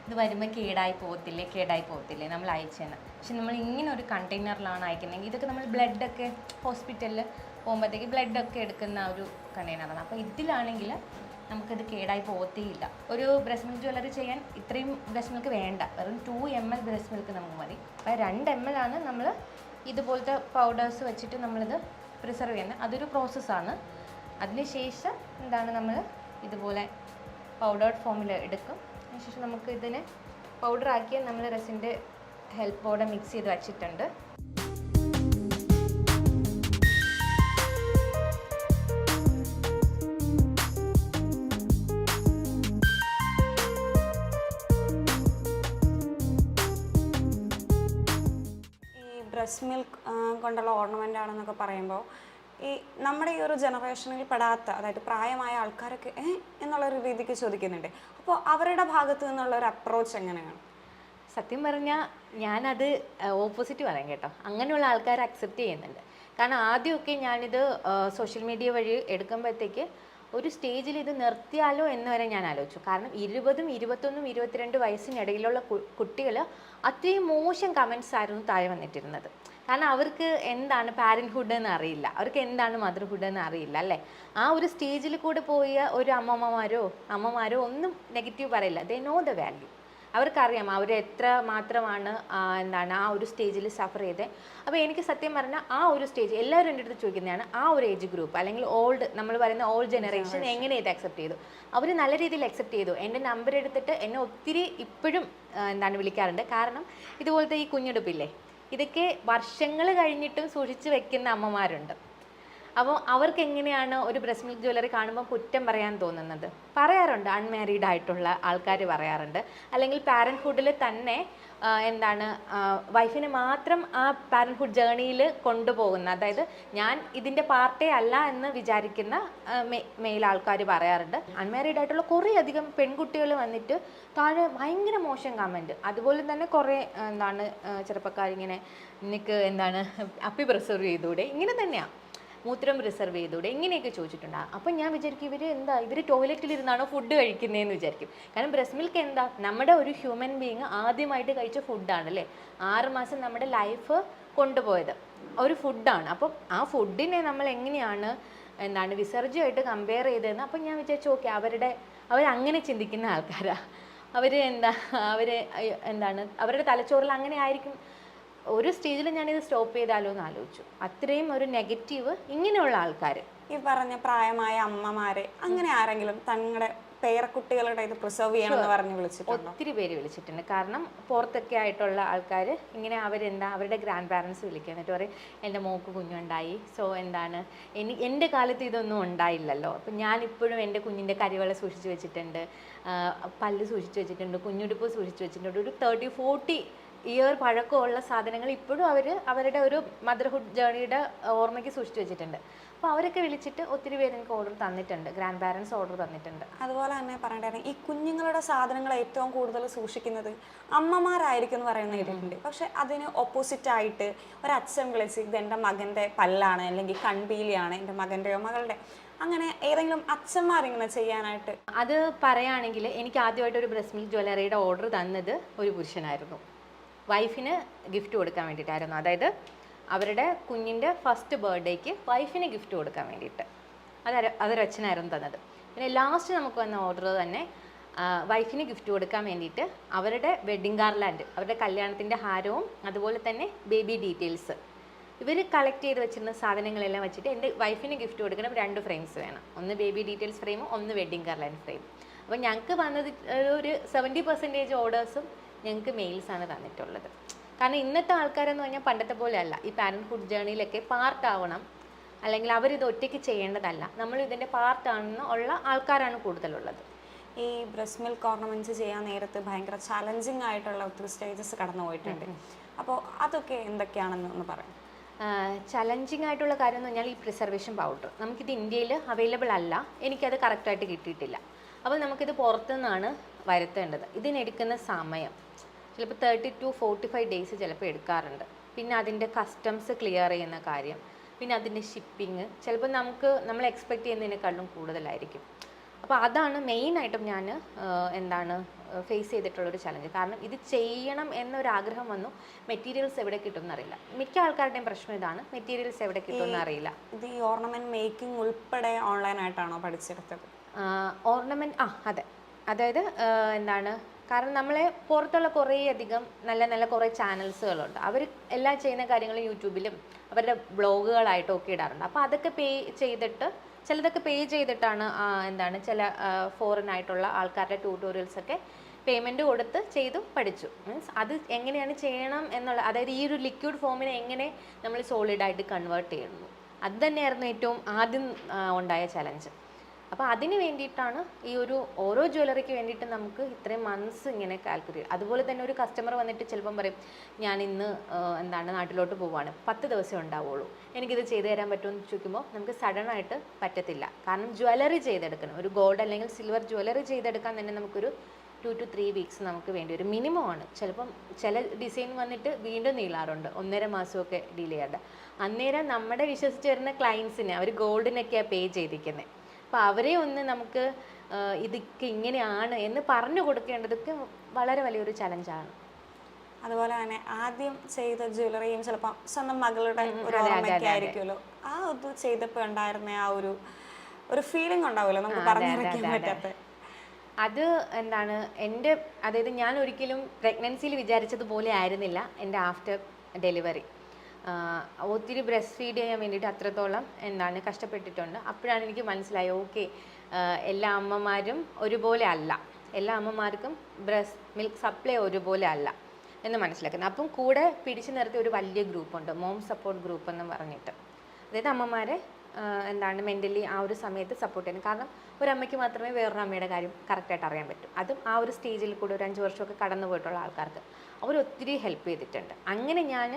ഇത് വരുമ്പോൾ കേടായി പോകത്തില്ലേ കേടായി പോകത്തില്ലേ? നമ്മൾ അയച്ചതെന്ന് പക്ഷെ നമ്മൾ ഇങ്ങനെ ഒരു കണ്ടെയ്നറിലാണ് അയക്കുന്നതെങ്കിൽ ഇതൊക്കെ നമ്മൾ ബ്ലഡൊക്കെ ഹോസ്പിറ്റലിൽ പോകുമ്പോഴത്തേക്ക് ബ്ലഡൊക്കെ എടുക്കുന്ന ഒരു കണ്ടെയ്നറാണ് അപ്പോൾ ഇതിലാണെങ്കിൽ നമുക്കത് കേടായി പോകത്തേയില്ല. ഒരു ബ്രസ്റ്റ് മിൽക്ക് ജ്വല്ലറി ചെയ്യാൻ ഇത്രയും ബ്രസ്റ്റ് മിൽക്ക് വേണ്ട. വെറും two M L breast milk നമുക്ക് മതി. അപ്പോൾ രണ്ട് എം എൽ ആണ് നമ്മൾ ഇതുപോലത്തെ പൗഡേഴ്സ് വെച്ചിട്ട് നമ്മളിത് പ്രിസർവ് ചെയ്യുന്നത്. അതൊരു പ്രോസസ്സാണ് അതിനുശേഷം എന്താണ് നമ്മൾ ഇതുപോലെ പൗഡേർഡ് ഫോമിൽ എടുക്കും. അതിനുശേഷം നമുക്ക് ഇതിനെ പൗഡർ ആക്കി നമ്മൾ റെസിന്റെ ഹെൽപ്പോടെ മിക്സ് ചെയ്ത് വച്ചിട്ടുണ്ട്. ബ്രസ്റ്റ് മിൽക്ക് കൊണ്ടുള്ള ഓർണമെന്റ് ആണെന്നൊക്കെ പറയുമ്പോൾ ഈ നമ്മുടെ ഈ ഒരു ജനറേഷനിൽ പെടാത്ത അതായത് പ്രായമായ ആൾക്കാരൊക്കെ ഏ എന്നുള്ളൊരു രീതിക്ക് ചോദിക്കുന്നുണ്ട്. അപ്പോൾ അവരുടെ ഭാഗത്തു നിന്നുള്ള ഒരു അപ്രോച്ച് എങ്ങനെയാണ്? സത്യം പറഞ്ഞാൽ ഞാനത് ഓപ്പോസിറ്റ് പറയാം കേട്ടോ. അങ്ങനെയുള്ള ആൾക്കാർ അക്സെപ്റ്റ് ചെയ്യുന്നുണ്ട്. കാരണം ആദ്യമൊക്കെ ഞാനിത് സോഷ്യൽ മീഡിയ വഴി എടുക്കുമ്പോഴത്തേക്ക് ഒരു സ്റ്റേജിൽ ഇത് നിർത്തിയാലോ എന്ന് വരെ ഞാൻ ആലോചിച്ചു. കാരണം ഇരുപതും ഇരുപത്തൊന്നും ഇരുപത്തിരണ്ട് വയസ്സിനിടയിലുള്ള കുട്ടികൾ അത്രയും മോശം കമൻസ് ആയിരുന്നു താഴെ വന്നിട്ടിരുന്നത്. കാരണം അവർക്ക് എന്താണ് പാരൻഹുഡ് എന്ന് അറിയില്ല. അവർക്ക് എന്താണ് മദർഹുഡ് എന്ന് അറിയില്ല അല്ലേ? ആ ഒരു സ്റ്റേജിൽ കൂടെ പോയ ഒരു അമ്മമ്മമാരോ അമ്മമാരോ ഒന്നും നെഗറ്റീവ് പറയില്ല. ദേ നോ ദ വാല്യൂ അവർക്കറിയാം അവർ എത്ര മാത്രമാണ് എന്താണ് ആ ഒരു സ്റ്റേജിൽ സഫർ ചെയ്തത് അപ്പോൾ എനിക്ക് സത്യം പറഞ്ഞാൽ ആ ഒരു സ്റ്റേജ് എല്ലാവരും എന്റെ അടുത്ത് ചോദിക്കുന്നതാണ് ആ ഒരു ഏജ് ഗ്രൂപ്പ് അല്ലെങ്കിൽ ഓൾഡ് നമ്മൾ പറയുന്ന ഓൾഡ് ജനറേഷൻ എങ്ങനെ ഇത് അക്സെപ്റ്റ് ചെയ്തു? അവർ നല്ല രീതിയിൽ അക്സെപ്റ്റ് ചെയ്തു. എന്റെ നമ്പർ എടുത്തിട്ട് എന്നെ ഒത്തിരി ഇപ്പോഴും എന്താണ് വിളിക്കാറുണ്ട്. കാരണം ഇതുപോലത്തെ ഈ കുഞ്ഞെടുപ്പില്ലേ ഇതൊക്കെ വർഷങ്ങൾ കഴിഞ്ഞിട്ടും സൂക്ഷിച്ച് വെക്കുന്ന അമ്മമാരുണ്ട്. അപ്പോൾ അവർക്ക് എങ്ങനെയാണ് ഒരു ബ്രസ്റ്റ് മിൽക്ക് ജ്വല്ലറി കാണുമ്പോൾ കുറ്റം പറയാൻ തോന്നുന്നത്? പറയാറുണ്ട് അൺമാരീഡ് ആയിട്ടുള്ള ആൾക്കാർ പറയാറുണ്ട്. അല്ലെങ്കിൽ പാരൻഹുഡിൽ തന്നെ എന്താണ് വൈഫിനെ മാത്രം ആ പാരൻഹുഡ് ജേണിയിൽ കൊണ്ടുപോകുന്ന അതായത് ഞാൻ ഇതിന്റെ പാർട്ടേ അല്ല എന്ന് വിചാരിക്കുന്ന മെയിൽ ആൾക്കാർ പറയാറുണ്ട്. അൺമാരീഡ് ആയിട്ടുള്ള കുറേ അധികം പെൺകുട്ടികൾ വന്നിട്ട് താഴെ ഭയങ്കര മോശം കമന്റ് അതുപോലെ തന്നെ കുറേ എന്താണ് ചെറുപ്പക്കാരിങ്ങനെ നിനക്ക് എന്താണ് അപ്പി പ്രിസർവ് ചെയ്തുകൂടെ ഇങ്ങനെ തന്നെയാണ് മൂത്രം റിസർവ് ചെയ്തൂടെ? ഇങ്ങനെയൊക്കെ ചോദിച്ചിട്ടുണ്ടാകും അപ്പം ഞാൻ വിചാരിക്കും ഇവർ എന്താ ഇവർ ടോയ്ലറ്റിൽ ഇരുന്നാണോ ഫുഡ് കഴിക്കുന്നതെന്ന് വിചാരിക്കും. കാരണം ബ്രസ്റ്റ് മിൽക്ക് എന്താ? നമ്മുടെ ഒരു ഹ്യൂമൻ ബീങ് ആദ്യമായിട്ട് കഴിച്ച ഫുഡാണ് അല്ലേ ആറ് മാസം നമ്മുടെ ലൈഫ് കൊണ്ടുപോയത്. ഒരു ഫുഡാണ് അപ്പം ആ ഫുഡിനെ നമ്മൾ എങ്ങനെയാണ് എന്താണ് വിസർജ്യമായിട്ട് കമ്പയർ ചെയ്തതെന്ന് അപ്പം ഞാൻ വിചാരിച്ചു ഓക്കെ അവരുടെ അവരങ്ങനെ ചിന്തിക്കുന്ന ആൾക്കാരാണ് അവർ എന്താ അവർ എന്താണ് അവരുടെ തലച്ചോറിൽ അങ്ങനെ ആയിരിക്കും ഒരു സ്റ്റേജിൽ ഞാനിത് സ്റ്റോപ്പ് ചെയ്താലോ എന്ന് ആലോചിച്ചു. അത്രയും ഒരു നെഗറ്റീവ് ഇങ്ങനെയുള്ള ആൾക്കാർ ഈ പറഞ്ഞ പ്രായമായ അമ്മമാരെ അങ്ങനെ ആരെങ്കിലും തങ്ങളുടെ പേരക്കുട്ടികളുടെ ഇത് പ്രിസർവ് ചെയ്യണമെന്ന് പറഞ്ഞ് വിളിച്ചിട്ടുണ്ട്? ഒത്തിരി പേര് വിളിച്ചിട്ടുണ്ട്. കാരണം പുറത്തൊക്കെ ആയിട്ടുള്ള ആൾക്കാർ ഇങ്ങനെ അവരെന്താ അവരുടെ ഗ്രാൻഡ് പാരൻസ് വിളിക്കുക എന്നിട്ട് പറയും എന്റെ മോക്ക് കുഞ്ഞുണ്ടായി. സോ എന്താണ്? എനി എന്റെ കാലത്ത് ഇതൊന്നും ഉണ്ടായില്ലല്ലോ. അപ്പം ഞാനിപ്പോഴും എന്റെ കുഞ്ഞിന്റെ കരിവള സൂക്ഷിച്ച് വെച്ചിട്ടുണ്ട്. പല്ല് സൂക്ഷിച്ച് വെച്ചിട്ടുണ്ട്. കുഞ്ഞുടുപ്പ് സൂക്ഷിച്ച് വെച്ചിട്ടുണ്ട്. ഒരു തേർട്ടി ഫോർട്ടി ഇയർ പഴക്കമുള്ള സാധനങ്ങൾ ഇപ്പോഴും അവർ അവരുടെ ഒരു മദർഹുഡ് ജേണിയുടെ ഓർമ്മയ്ക്ക് സൂക്ഷിച്ചു വെച്ചിട്ടുണ്ട്. അപ്പോൾ അവരൊക്കെ വിളിച്ചിട്ട് ഒത്തിരി പേര് എനിക്ക് ഓർഡർ തന്നിട്ടുണ്ട്. ഗ്രാൻഡ് പാരൻസ് ഓർഡർ തന്നിട്ടുണ്ട്. അതുപോലെ തന്നെ പറയണ്ടായിരുന്നു ഈ കുഞ്ഞുങ്ങളുടെ സാധനങ്ങൾ ഏറ്റവും കൂടുതൽ സൂക്ഷിക്കുന്നത് അമ്മമാരായിരിക്കും എന്ന് പറയുന്ന കേട്ടിട്ടുണ്ട് പക്ഷെ അതിന് ഓപ്പോസിറ്റ് ആയിട്ട് ഒരു അച്ഛൻ വിളിച്ച് ഇത് എന്റെ മകന്റെ പല്ലാണ് അല്ലെങ്കിൽ കൺപീലിയാണ് എന്റെ മകന്റെയോ മകളുടെ അങ്ങനെ ഏതെങ്കിലും അച്ഛന്മാർ ഇങ്ങനെ ചെയ്യാനായിട്ട്. അത് പറയുകയാണെങ്കിൽ എനിക്ക് ആദ്യമായിട്ട് ഒരു ബ്രസ്മിൽ ജ്വല്ലറിയുടെ ഓർഡർ തന്നത് ഒരു പുരുഷനായിരുന്നു. വൈഫിന് ഗിഫ്റ്റ് കൊടുക്കാൻ വേണ്ടിയിട്ടായിരുന്നു. അതായത് അവരുടെ കുഞ്ഞിന്റെ ഫസ്റ്റ് ബർത്ത്ഡേക്ക് വൈഫിന് ഗിഫ്റ്റ് കൊടുക്കാൻ വേണ്ടിയിട്ട്. അതൊരു അതൊരു അച്ഛനായിരുന്നു തന്നത്. പിന്നെ ലാസ്റ്റ് നമുക്ക് വന്ന ഓർഡർ തന്നെ വൈഫിന് ഗിഫ്റ്റ് കൊടുക്കാൻ വേണ്ടിയിട്ട് അവരുടെ വെഡ്ഡിങ് ഗാർലാൻഡ് അവരുടെ കല്യാണത്തിന്റെ ഹാരവും അതുപോലെ തന്നെ ബേബി ഡീറ്റെയിൽസ് ഇവർ കളക്ട് ചെയ്ത് വെച്ചിരുന്ന സാധനങ്ങളെല്ലാം വെച്ചിട്ട് എന്റെ വൈഫിന് ഗിഫ്റ്റ് കൊടുക്കണം രണ്ട് ഫ്രെയിംസ് വേണം. ഒന്ന് ബേബി ഡീറ്റെയിൽസ് ഫ്രെയിമും ഒന്ന് വെഡ്ഡിങ് ഗാർലാൻഡ് ഫ്രെയിം അപ്പോൾ ഞങ്ങൾക്ക് വന്നത് ഒരു സെവന്റി പെർസെന്റേജ് ഓർഡേഴ്സും ഞങ്ങൾക്ക് മെയിൽസ് ആണ് തന്നിട്ടുള്ളത്. കാരണം ഇന്നത്തെ ആൾക്കാരെന്ന് പറഞ്ഞാൽ പണ്ടത്തെ പോലെ അല്ല ഈ പാരന്റ്ഹുഡ് ജേണിയിലൊക്കെ പാർട്ട് ആവണം. അല്ലെങ്കിൽ അവരിത് ഒറ്റയ്ക്ക് ചെയ്യേണ്ടതല്ല. നമ്മൾ ഇതിന്റെ പാർട്ടാണെന്ന് ഉള്ള ആൾക്കാരാണ് കൂടുതലുള്ളത്. ഈ ബ്രസ്റ്റ് മിൽക്ക് ഓർണമെന്റ്സ് ചെയ്യാൻ നേരത്ത് ഭയങ്കര ചലഞ്ചിങ് ആയിട്ടുള്ള ഒത്തിരി സ്റ്റേജസ് കടന്നു പോയിട്ടുണ്ട് അപ്പോൾ അതൊക്കെ എന്തൊക്കെയാണെന്ന് ഒന്ന് പറയാം. ചലഞ്ചിങ് ആയിട്ടുള്ള കാര്യം എന്ന് പറഞ്ഞാൽ ഈ പ്രിസർവേഷൻ പൗഡർ നമുക്കിത് ഇന്ത്യയിൽ അവൈലബിൾ അല്ല. എനിക്കത് കറക്റ്റായിട്ട് കിട്ടിയിട്ടില്ല. അപ്പോൾ നമുക്കിത് പുറത്തുനിന്നാണ് വരുത്തേണ്ടത്. ഇതിനെടുക്കുന്ന സമയം ചിലപ്പോൾ thirty to forty five days ചിലപ്പോൾ എടുക്കാറുണ്ട്. പിന്നെ അതിന്റെ കസ്റ്റംസ് ക്ലിയർ ചെയ്യുന്ന കാര്യം പിന്നെ അതിന്റെ ഷിപ്പിങ് ചിലപ്പോൾ നമുക്ക് നമ്മൾ എക്സ്പെക്റ്റ് ചെയ്യുന്നതിനേക്കാളും കൂടുതലായിരിക്കും. അപ്പോൾ അതാണ് മെയിനായിട്ടും ഞാൻ എന്താണ് ഫേസ് ചെയ്തിട്ടുള്ളൊരു ചലഞ്ച് കാരണം ഇത് ചെയ്യണം എന്നൊരാഗ്രഹം വന്നു. മെറ്റീരിയൽസ് എവിടെ കിട്ടുമെന്ന് അറിയില്ല മിക്ക ആൾക്കാരുടെയും പ്രശ്നം ഇതാണ്. മെറ്റീരിയൽസ് എവിടെ കിട്ടുമെന്ന് അറിയില്ല ഇത് ഈ ഓർണമെന്റ് മേക്കിംഗ് ഉൾപ്പെടെ ഓൺലൈനായിട്ടാണോ പഠിച്ചെടുത്തത്? ഓർണമെന്റ് ആ അതെ. അതായത് എന്താണ് കാരണം നമ്മളെ പുറത്തുള്ള കുറേയധികം നല്ല നല്ല കുറേ ചാനൽസുകളുണ്ട്. അവർ എല്ലാം ചെയ്യുന്ന കാര്യങ്ങളും യൂട്യൂബിലും അവരുടെ ബ്ലോഗുകളായിട്ടും ഒക്കെ ഇടാറുണ്ട്. അപ്പോൾ അതൊക്കെ പേ ചെയ്തിട്ട് ചിലതൊക്കെ പേ ചെയ്തിട്ടാണ് എന്താണ് ചില ഫോറിൻ ആയിട്ടുള്ള ആൾക്കാരുടെ ട്യൂട്ടോറിയൽസ് ഒക്കെ പേയ്മെന്റ് കൊടുത്ത് ചെയ്തു പഠിച്ചു. മീൻസ് അത് എങ്ങനെയാണ് ചെയ്യണം എന്നുള്ള അതായത് ഈ ഒരു ലിക്വിഡ് ഫോമിനെ എങ്ങനെ നമ്മൾ സോളിഡായിട്ട് കൺവേർട്ട് ചെയ്യുന്നു. അത് തന്നെയായിരുന്നു ഏറ്റവും ആദ്യം ഉണ്ടായ ചലഞ്ച് അപ്പോൾ അതിന് വേണ്ടിയിട്ടാണ് ഈ ഒരു ഓരോ ജ്വല്ലറിക്ക് വേണ്ടിയിട്ട് നമുക്ക് ഇത്രയും മന്ത്സ് ഇങ്ങനെ കാൽക്കുലേറ്റ് അതുപോലെ തന്നെ ഒരു കസ്റ്റമർ വന്നിട്ട് ചിലപ്പം പറയും ഞാൻ ഇന്ന് എന്താണ് നാട്ടിലോട്ട് പോവാണ്. പത്ത് ദിവസം ഉണ്ടാവുള്ളൂ. എനിക്കിത് ചെയ്തു തരാൻ പറ്റുമെന്ന് ചോദിക്കുമ്പോൾ നമുക്ക് സഡൻ ആയിട്ട് പറ്റത്തില്ല. കാരണം ജ്വല്ലറി ചെയ്തെടുക്കണം. ഒരു ഗോൾഡ് അല്ലെങ്കിൽ സിൽവർ ജ്വല്ലറി ചെയ്തെടുക്കാൻ തന്നെ നമുക്കൊരു ടു ടു ത്രീ വീക്സ് നമുക്ക് വേണ്ടി ഒരു മിനിമം ആണ്. ചിലപ്പം ചില ഡിസൈൻ വന്നിട്ട് വീണ്ടും നീളാറുണ്ട്. ഒന്നര മാസമൊക്കെ ഡിലേ ചെയ്യാറുണ്ട് അന്നേരം നമ്മുടെ വിശ്വസിച്ച് വരുന്ന ക്ലയൻസിനെ അവർ ഗോൾഡിനൊക്കെയാണ് പേ ചെയ്തിരിക്കുന്നത് അപ്പോൾ അവരെ ഒന്ന് നമുക്ക് ഇതൊക്കെ ഇങ്ങനെയാണ് എന്ന് പറഞ്ഞു കൊടുക്കേണ്ടതൊക്കെ വളരെ വലിയൊരു ചലഞ്ചാണ്. അതുപോലെ തന്നെ ആദ്യം ചെയ്ത ജ്വല്ലറിയും ചിലപ്പോൾ സ്വന്തം മകളുടെ ഒരു ഓർമ്മയ്ക്ക് ആയിരിക്കുമല്ലോ. ആ ഇത് ചെയ്തപ്പോൾ ഉണ്ടായിരുന്ന ആ ഒരു ഒരു ഫീലിംഗ് ഉണ്ടാവുമല്ലോ നമുക്ക് പറഞ്ഞറിയിക്കാൻ പറ്റാത്ത. അത് എന്താണ് എന്റെ അതായത് ഞാൻ ഒരിക്കലും പ്രഗ്നൻസിയിൽ വിചാരിച്ചതുപോലെ ആയിരുന്നില്ല എന്റെ ആഫ്റ്റർ ഡെലിവറി ഒത്തിരി ബ്രസ്റ്റ് ഫീഡ് ചെയ്യാൻ വേണ്ടിയിട്ട് അത്രത്തോളം എന്താണ് കഷ്ടപ്പെട്ടിട്ടുണ്ട്. അപ്പോഴാണ് എനിക്ക് മനസ്സിലായി ഓക്കെ എല്ലാ അമ്മമാരും ഒരുപോലെ അല്ല. എല്ലാ അമ്മമാർക്കും ബ്രസ്റ്റ് മിൽക്ക് സപ്ലൈ ഒരുപോലെ അല്ല എന്ന് മനസ്സിലാക്കുന്നത് അപ്പം കൂടെ പിടിച്ചു നിർത്തിയ ഒരു വലിയ ഗ്രൂപ്പുണ്ട് മോം സപ്പോർട്ട് ഗ്രൂപ്പ് എന്ന് പറഞ്ഞിട്ട്. അതായത് അമ്മമാരെ എന്താണ് മെന്റലി ആ ഒരു സമയത്ത് സപ്പോർട്ട് ചെയ്യുന്നത്. കാരണം ഒരു അമ്മയ്ക്ക് മാത്രമേ വേറൊരു അമ്മയുടെ കാര്യം കറക്റ്റായിട്ട് അറിയാൻ പറ്റൂ. അതും ആ ഒരു സ്റ്റേജിൽ കൂടെ ഒരു അഞ്ച് വർഷമൊക്കെ കടന്നു പോയിട്ടുള്ള ആൾക്കാർക്ക് അവർ ഒത്തിരി ഹെൽപ്പ് ചെയ്തിട്ടുണ്ട്. അങ്ങനെ ഞാൻ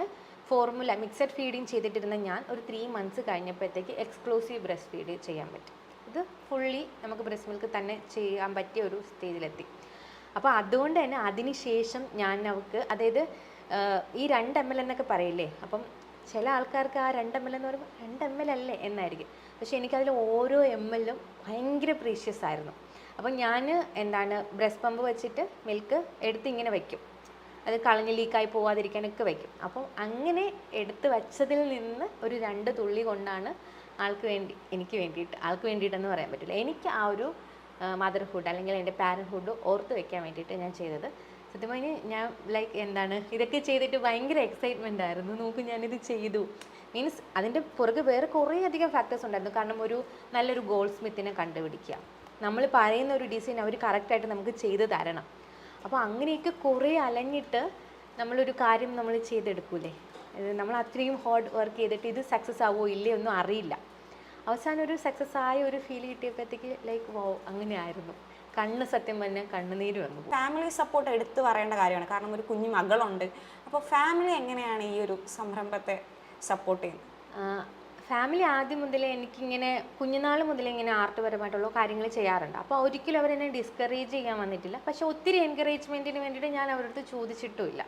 ഫോർമുല മിക്സഡ് ഫീഡിങ് ചെയ്തിട്ടിരുന്ന ഞാൻ ഒരു ത്രീ മന്ത്സ് കഴിഞ്ഞപ്പോഴത്തേക്ക് എക്സ്ക്ലൂസീവ് ബ്രസ്റ്റ് ഫീഡ് ചെയ്യാൻ പറ്റും. ഇത് ഫുള്ളി നമുക്ക് ബ്രസ്റ്റ് മിൽക്ക് തന്നെ ചെയ്യാൻ പറ്റിയ ഒരു സ്റ്റേജിലെത്തി അപ്പോൾ അതുകൊണ്ട് തന്നെ അതിന് ശേഷം ഞാൻ അവൾക്ക് അതായത് ഈ രണ്ട് എം എൽ എന്നൊക്കെ പറയില്ലേ അപ്പം ചില ആൾക്കാർക്ക് ആ രണ്ട് എം എൽ എന്ന് പറയുമ്പോൾ രണ്ട് എം എൽ അല്ലേ എന്നായിരിക്കും. പക്ഷേ എനിക്കതിൽ ഓരോ എം എല്ലും ഭയങ്കര പ്രീഷ്യസ് ആയിരുന്നു. അപ്പം ഞാൻ എന്താണ് ബ്രസ്റ്റ് പമ്പ് വെച്ചിട്ട് മിൽക്ക് എടുത്ത് ഇങ്ങനെ വയ്ക്കും അത് കളഞ്ഞ് ലീക്കായി പോവാതിരിക്കാനൊക്കെ വയ്ക്കും. അപ്പോൾ അങ്ങനെ എടുത്ത് വെച്ചതിൽ നിന്ന് ഒരു രണ്ട് തുള്ളി കൊണ്ടാണ് ആൾക്ക് വേണ്ടി എനിക്ക് വേണ്ടിയിട്ട് ആൾക്ക് വേണ്ടിയിട്ടെന്ന് പറയാൻ പറ്റില്ല. എനിക്ക് ആ ഒരു മദർഹുഡ് അല്ലെങ്കിൽ എന്റെ പാരൻഹുഡ് ഓർത്ത് വെക്കാൻ വേണ്ടിയിട്ട് ഞാൻ ചെയ്തത്. സത്യമായി ഞാൻ ലൈക്ക് എന്താണ് ഇതൊക്കെ ചെയ്തിട്ട് ഭയങ്കര എക്സൈറ്റ്മെന്റ് ആയിരുന്നു. നോക്കൂ ഞാനിത് ചെയ്തു. മീൻസ് അതിന്റെ പുറകെ വേറെ കുറേ അധികം ഫാക്ടേഴ്സ് ഉണ്ടായിരുന്നു. കാരണം ഒരു നല്ലൊരു ഗോൾഡ് സ്മിത്തിനെ കണ്ടുപിടിക്കുക. നമ്മൾ പറയുന്ന ഒരു ഡിസൈൻ അവർ കറക്റ്റായിട്ട് നമുക്ക് ചെയ്ത് തരണം. അപ്പോൾ അങ്ങനെയൊക്കെ കുറേ അലഞ്ഞിട്ട് നമ്മളൊരു കാര്യം നമ്മൾ ചെയ്തെടുക്കൂലേ? നമ്മൾ അത്രയും ഹാർഡ് വർക്ക് ചെയ്തിട്ട് ഇത് സക്സസ് ആവുമോ ഇല്ലേ ഒന്നും അറിയില്ല. അവസാനം ഒരു സക്സസ് ആയ ഒരു ഫീൽ കിട്ടിയപ്പോഴത്തേക്ക് ലൈക്ക് വോ അങ്ങനെ ആയിരുന്നു കണ്ണ് സത്യം പറഞ്ഞാൽ കണ്ണുനീര് വന്നു ഫാമിലി സപ്പോർട്ട് എടുത്തു പറയേണ്ട കാര്യമാണ്. കാരണം ഒരു കുഞ്ഞു മകളുണ്ട്. അപ്പോൾ ഫാമിലി എങ്ങനെയാണ് ഈ ഒരു സംരംഭത്തെ സപ്പോർട്ട് ചെയ്യുന്നത്? ഫാമിലി ആദ്യം മുതലേ എനിക്കിങ്ങനെ കുഞ്ഞുനാൾ മുതലേ ഇങ്ങനെ ആർട്ട്പരമായിട്ടുള്ള കാര്യങ്ങൾ ചെയ്യാറുണ്ട്. അപ്പോൾ ഒരിക്കലും അവരെന്നെ ഡിസ്കറേജ് ചെയ്യാൻ വന്നിട്ടില്ല. പക്ഷേ ഒത്തിരി എൻകറേജ്മെന്റിന് വേണ്ടിയിട്ട് ഞാൻ അവരടുത്ത് ചോദിച്ചിട്ടുമില്ല.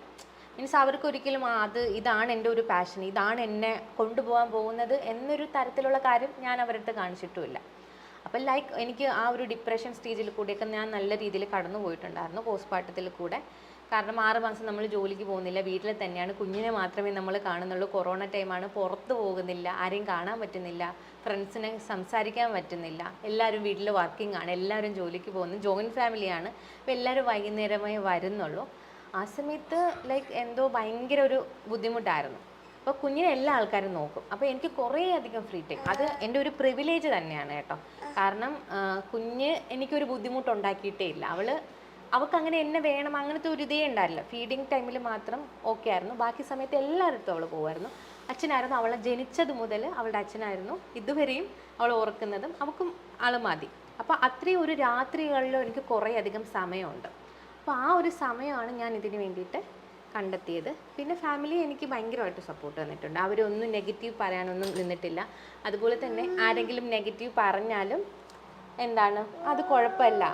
മീൻസ് അവർക്ക് ഒരിക്കലും അത് ഇതാണ് എന്റെ ഒരു പാഷൻ ഇതാണ് എന്നെ കൊണ്ടുപോകാൻ പോകുന്നത് എന്നൊരു തരത്തിലുള്ള കാര്യം ഞാൻ അവരടുത്ത് കാണിച്ചിട്ടുമില്ല. അപ്പം ലൈക്ക് എനിക്ക് ആ ഒരു ഡിപ്രഷൻ സ്റ്റേജിൽ കൂടെയൊക്കെ ഞാൻ നല്ല രീതിയിൽ കടന്നു പോയിട്ടുണ്ടായിരുന്നു പോസ്റ്റ്മോർട്ടത്തിൽ കൂടെ. കാരണം ആറ് മാസം നമ്മൾ ജോലിക്ക് പോകുന്നില്ല. വീട്ടിൽ തന്നെയാണ്. കുഞ്ഞിനെ മാത്രമേ നമ്മൾ കാണുന്നുള്ളൂ. കൊറോണ ടൈമാണ് പുറത്ത് പോകുന്നില്ല. ആരെയും കാണാൻ പറ്റുന്നില്ല. ഫ്രണ്ട്സിനെ സംസാരിക്കാൻ പറ്റുന്നില്ല. എല്ലാവരും വീട്ടിൽ വർക്കിംഗ് ആണ്. എല്ലാവരും ജോലിക്ക് പോകുന്നു. ജോയിന്റ് ഫാമിലിയാണ് അപ്പോൾ എല്ലാവരും വൈകുന്നേരമായി വരുന്നുള്ളൂ. ആ സമയത്ത് ലൈക്ക് എന്തോ ഭയങ്കര ഒരു ബുദ്ധിമുട്ടായിരുന്നു. അപ്പോൾ കുഞ്ഞിനെ എല്ലാ ആൾക്കാരും നോക്കും. അപ്പോൾ എനിക്ക് കുറേ അധികം ഫ്രീ ടൈം അത് എന്റെ ഒരു പ്രിവിലേജ് തന്നെയാണ് കേട്ടോ. കാരണം കുഞ്ഞ് എനിക്കൊരു ബുദ്ധിമുട്ടുണ്ടാക്കിയിട്ടേ ഇല്ല. അവൾ അവൾക്ക് അങ്ങനെ എന്നെ വേണം അങ്ങനത്തെ ഒരു ഇതേ ഉണ്ടായില്ല ഫീഡിങ് ടൈമിൽ മാത്രം ഓക്കെ ആയിരുന്നു. ബാക്കി സമയത്ത് എല്ലായിടത്തും അവൾ പോകുമായിരുന്നു അച്ഛനായിരുന്നു അവളെ ജനിച്ചത് മുതൽ അവളുടെ അച്ഛനായിരുന്നു. ഇതുവരെയും അവൾ ഓർക്കുന്നതും അവൾക്കും ആൾ മതി. അപ്പോൾ അത്രയും ഒരു രാത്രികളിലും എനിക്ക് കുറേ അധികം സമയമുണ്ട്. അപ്പോൾ ആ ഒരു സമയമാണ് ഞാൻ ഇതിന് വേണ്ടിയിട്ട് കണ്ടെത്തിയത്. പിന്നെ ഫാമിലി എനിക്ക് ഭയങ്കരമായിട്ട് സപ്പോർട്ട് തന്നിട്ടുണ്ട്. അവരൊന്നും നെഗറ്റീവ് പറയാനൊന്നും നിന്നിട്ടില്ല. അതുപോലെ തന്നെ ആരെങ്കിലും നെഗറ്റീവ് പറഞ്ഞാലും എന്താണ്? അത് കുഴപ്പമില്ല.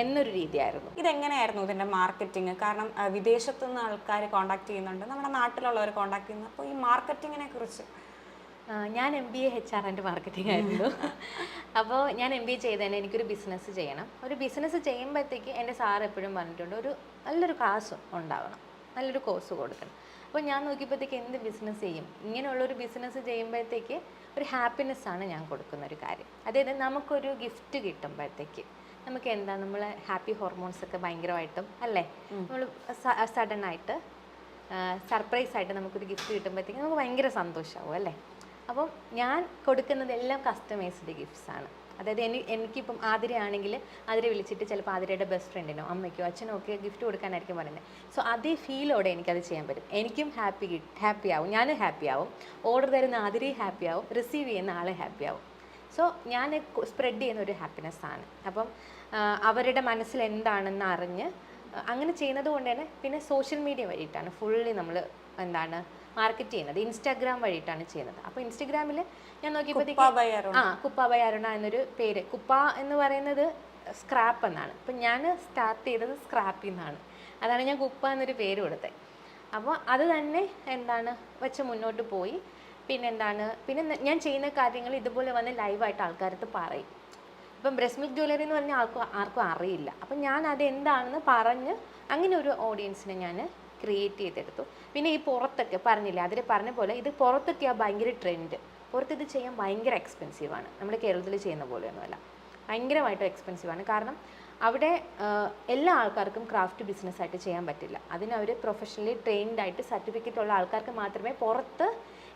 എന്നൊരു രീതിയായിരുന്നു. ഇതെങ്ങനെയായിരുന്നു ഇതിന്റെ മാർക്കറ്റിംഗ് കാരണം വിദേശത്തു നിന്ന് ആൾക്കാർ കോൺടാക്ട് ചെയ്യുന്നുണ്ട്. നമ്മുടെ നാട്ടിലുള്ളവർ കോണ്ടാക്ട് ചെയ്യുന്നു. അപ്പോൾ ഈ മാർക്കറ്റിങ്ങിനെ കുറിച്ച്. ഞാൻ M B A H R and marketing ആയിരുന്നു. അപ്പോൾ ഞാൻ എം ബി എ ചെയ്തതിന് എനിക്കൊരു ബിസിനസ് ചെയ്യണം. ഒരു ബിസിനസ് ചെയ്യുമ്പോഴത്തേക്ക് എന്റെ സാർ എപ്പോഴും പറഞ്ഞിട്ടുണ്ട് ഒരു നല്ലൊരു കാശ് ഉണ്ടാവണം. നല്ലൊരു കോഴ്സ് കൊടുക്കണം. അപ്പോൾ ഞാൻ നോക്കിയപ്പോഴത്തേക്ക് എന്ത് ബിസിനസ് ചെയ്യും? ഇങ്ങനെയുള്ളൊരു ബിസിനസ് ചെയ്യുമ്പോഴത്തേക്ക് ഒരു ഹാപ്പിനെസ്സാണ് ഞാൻ കൊടുക്കുന്ന ഒരു കാര്യം. അതായത് നമുക്കൊരു ഗിഫ്റ്റ് കിട്ടുമ്പോഴത്തേക്ക്. നമുക്ക് എന്താ നമ്മൾ ഹാപ്പി ഹോർമോൺസ് ഒക്കെ ഭയങ്കരമായിട്ടും അല്ലേ? നമ്മൾ സഡൻ ആയിട്ട് സർപ്രൈസ് ആയിട്ട് നമുക്കൊരു ഗിഫ്റ്റ് കിട്ടുമ്പോഴത്തേക്കും നമുക്ക് ഭയങ്കര സന്തോഷമാവും അല്ലേ? അപ്പം ഞാൻ കൊടുക്കുന്നത് എല്ലാം കസ്റ്റമൈസ്ഡ് ഗിഫ്റ്റ്സ് ആണ് അതായത് എനി എനിക്കിപ്പം ആതിരയാണെങ്കിൽ ആതിര വിളിച്ചിട്ട് ചിലപ്പോൾ ആതിരയുടെ ബെസ്റ്റ് ഫ്രണ്ടിനോ അമ്മയ്ക്കോ അച്ഛനോ ഒക്കെ ഗിഫ്റ്റ് കൊടുക്കാനായിരിക്കും പറയുന്നത്. സോ അതേ ഫീലോടെ എനിക്കത് ചെയ്യാൻ പറ്റും. എനിക്കും ഹാപ്പി ഹാപ്പി ആവും ഞാനും ഹാപ്പി ആവും ഓർഡർ തരുന്ന ആതിരയും ഹാപ്പി ആവും റിസീവ് ചെയ്യുന്ന ആളെ ഹാപ്പി ആവും സോ ഞാൻ സ്പ്രെഡ് ചെയ്യുന്ന ഒരു ഹാപ്പിനെസ് ആണ് അപ്പം അവരുടെ മനസ്സിൽ എന്താണെന്ന് അറിഞ്ഞ് അങ്ങനെ ചെയ്യുന്നത് കൊണ്ട് തന്നെ പിന്നെ സോഷ്യൽ മീഡിയ വഴിയിട്ടാണ് ഫുള്ളി നമ്മൾ എന്താണ് മാർക്കറ്റ് ചെയ്യുന്നത്. ഇൻസ്റ്റാഗ്രാം വഴിയിട്ടാണ് ചെയ്യുന്നത്. അപ്പോൾ ഇൻസ്റ്റാഗ്രാമിൽ ഞാൻ നോക്കിയപ്പോഴത്തേക്ക്. ആ കുപ്പ ബൈ അരുണ എന്നൊരു പേര്. കുപ്പ എന്ന് പറയുന്നത് സ്ക്രാപ്പ് എന്നാണ്. അപ്പം ഞാൻ സ്റ്റാർട്ട് ചെയ്തത് സ്ക്രാപ്പിൽ നിന്നാണ് അതാണ് ഞാൻ കുപ്പ എന്നൊരു പേര് കൊടുത്തത് അപ്പോൾ അത് തന്നെ എന്താണ് വെച്ച് മുന്നോട്ട് പോയി. പിന്നെന്താണ് പിന്നെ ഞാൻ ചെയ്യുന്ന കാര്യങ്ങൾ ഇതുപോലെ വന്ന് ലൈവായിട്ട് ആൾക്കാരത്ത് പറയും. ഇപ്പം ബ്രസ്റ്റ് മിൽക്ക് ജ്വല്ലറി എന്ന് പറഞ്ഞാൽ ആർക്കും ആർക്കും അറിയില്ല. അപ്പം ഞാൻ അത് എന്താണെന്ന് പറഞ്ഞ് അങ്ങനെ ഒരു ഓഡിയൻസിനെ ഞാൻ ക്രിയേറ്റ് ചെയ്തെടുത്തു. പിന്നെ ഈ പുറത്തൊക്കെ പറഞ്ഞില്ലേ അതിൽ പറഞ്ഞ പോലെ ഇത് പുറത്തൊക്കെയാണ് ഭയങ്കര ട്രെൻഡ് പുറത്ത് ഇത് ചെയ്യാൻ ഭയങ്കര എക്സ്പെൻസീവാണ് നമ്മൾ കേരളത്തിൽ ചെയ്യുന്ന പോലെയൊന്നുമല്ല. ഭയങ്കരമായിട്ട് എക്സ്പെൻസീവാണ് കാരണം അവിടെ എല്ലാ ആൾക്കാർക്കും ക്രാഫ്റ്റ് ബിസിനസ്സായിട്ട് ചെയ്യാൻ പറ്റില്ല. അതിന് അവർ പ്രൊഫഷണലി ട്രെയിൻഡ് ആയിട്ട് സർട്ടിഫിക്കറ്റ് ഉള്ള ആൾക്കാർക്ക് മാത്രമേ പുറത്ത്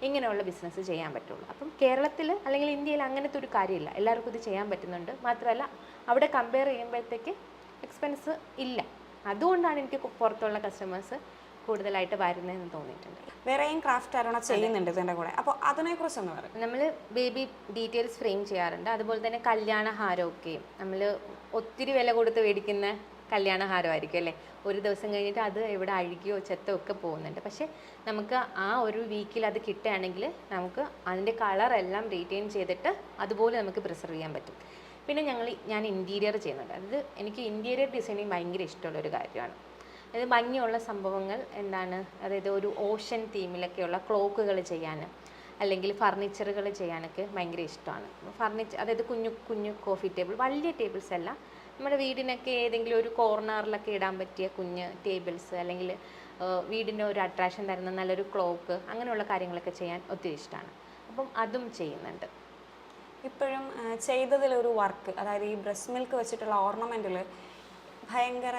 ഇങ്ങനെയുള്ള ബിസിനസ് ചെയ്യാൻ പറ്റുള്ളൂ. അപ്പം കേരളത്തിൽ അല്ലെങ്കിൽ ഇന്ത്യയിൽ അങ്ങനത്തെ ഒരു കാര്യമില്ല. എല്ലാവർക്കും ഇത് ചെയ്യാൻ പറ്റുന്നുണ്ട്. മാത്രമല്ല അവിടെ കമ്പയർ ചെയ്യുമ്പോഴത്തേക്ക് എക്സ്പെൻസ് ഇല്ല. അതുകൊണ്ടാണ് എനിക്ക് പുറത്തുള്ള കസ്റ്റമേഴ്സ് കൂടുതലായിട്ട് വരുന്നതെന്ന് തോന്നിയിട്ടുണ്ട്. വേറെയും ക്രാഫ്റ്റ് അരുണ ചെയ്യുന്നുണ്ട് ഇതിന്റെ കൂടെ. അപ്പോൾ അതിനെക്കുറിച്ച് ഒന്ന് പറയും. നമ്മൾ ബേബി ഡീറ്റെയിൽസ് ഫ്രെയിം ചെയ്യാറുണ്ട്. അതുപോലെ തന്നെ കല്യാണ ഹാരമൊക്കെയും നമ്മൾ ഒത്തിരി വില കൊടുത്ത് മേടിക്കുന്ന കല്യാണ ഹാരമായിരിക്കും അല്ലേ? ഒരു ദിവസം കഴിഞ്ഞിട്ട് അത് എവിടെ അഴുകിയോ ചെത്തോ ഒക്കെ പോകുന്നുണ്ട്. പക്ഷേ നമുക്ക് ആ ഒരു വീക്കിൽ അത് കിട്ടുകയാണെങ്കിൽ നമുക്ക് അതിന്റെ കളറെല്ലാം റീറ്റെയിൻ ചെയ്തിട്ട് അതുപോലെ നമുക്ക് പ്രിസർവ് ചെയ്യാൻ പറ്റും. പിന്നെ ഞങ്ങൾ ഞാൻ ഇന്റീരിയർ ചെയ്യുന്നുണ്ട്. അതായത് എനിക്ക് ഇന്റീരിയർ ഡിസൈനിങ് ഭയങ്കര ഇഷ്ടമുള്ള ഒരു കാര്യമാണ്. അതായത് ഭംഗിയുള്ള സംഭവങ്ങൾ എന്താണ്? അതായത് ഒരു ഓഷൻ തീമിലൊക്കെയുള്ള ക്ലോക്കുകൾ ചെയ്യാൻ അല്ലെങ്കിൽ ഫർണിച്ചറുകൾ ചെയ്യാനൊക്കെ ഭയങ്കര ഇഷ്ടമാണ്. ഫർണിച്ചർ അതായത് കുഞ്ഞു കുഞ്ഞു കോഫി ടേബിൾ വലിയ ടേബിൾസ് അല്ല. നമ്മുടെ വീടിനൊക്കെ ഏതെങ്കിലും ഒരു കോർണറിലൊക്കെ ഇടാൻ പറ്റിയ കുഞ്ഞ് ടേബിൾസ് അല്ലെങ്കിൽ വീടിന് ഒരു അട്രാക്ഷൻ തരുന്ന നല്ലൊരു ക്ലോക്ക് അങ്ങനെയുള്ള കാര്യങ്ങളൊക്കെ ചെയ്യാൻ ഒത്തിരി ഇഷ്ടമാണ് അപ്പം അതും ചെയ്യുന്നുണ്ട്. ഇപ്പോഴും ചെയ്തതിലൊരു വർക്ക് അതായത് ഈ ബ്രസ്റ്റ് മിൽക്ക് വെച്ചിട്ടുള്ള ഓർണമെന്റിൽ ഭയങ്കര